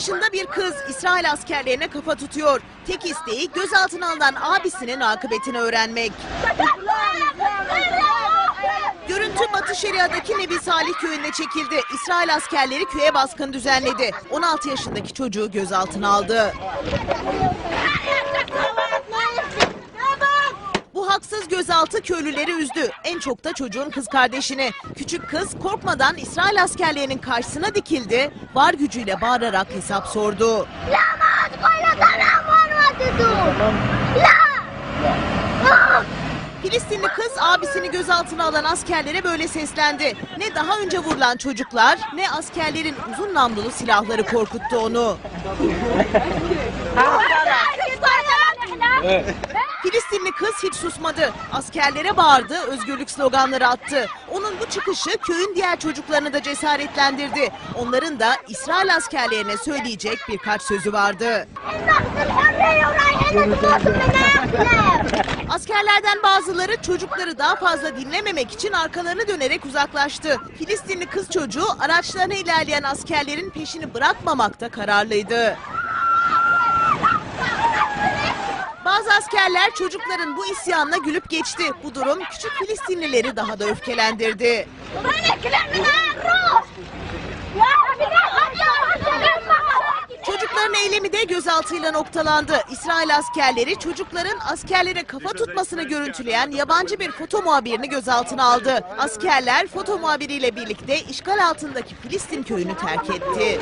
yaşında bir kız İsrail askerlerine kafa tutuyor. Tek isteği gözaltına alınan abisinin akıbetini öğrenmek. Görüntü Batı Şeria'daki Nebi Salih köyünde çekildi. İsrail askerleri köye baskın düzenledi. 16 yaşındaki çocuğu gözaltına aldı. Bu haksız gözaltı köylüleri üzdü. En çok da çocuğun kız kardeşini. Küçük kız korkmadan İsrail askerlerinin karşısına dikildi. Var gücüyle bağırarak hesap sordu. Filistinli kız abisini gözaltına alan askerlere böyle seslendi. Ne daha önce vurulan çocuklar ne askerlerin uzun namlulu silahları korkuttu onu kız hiç susmadı. Askerlere bağırdı, özgürlük sloganları attı. Onun bu çıkışı köyün diğer çocuklarını da cesaretlendirdi. Onların da İsrail askerlerine söyleyecek birkaç sözü vardı. Askerlerden bazıları çocukları daha fazla dinlememek için arkalarını dönerek uzaklaştı. Filistinli kız çocuğu araçlarına ilerleyen askerlerin peşini bırakmamakta kararlıydı. Askerler çocukların bu isyanına gülüp geçti. Bu durum küçük Filistinlileri daha da öfkelendirdi. Çocukların eylemi de gözaltıyla noktalandı. İsrail askerleri çocukların askerlere kafa tutmasını görüntüleyen yabancı bir foto muhabirini gözaltına aldı. Askerler foto muhabiriyle birlikte işgal altındaki Filistin köyünü terk etti.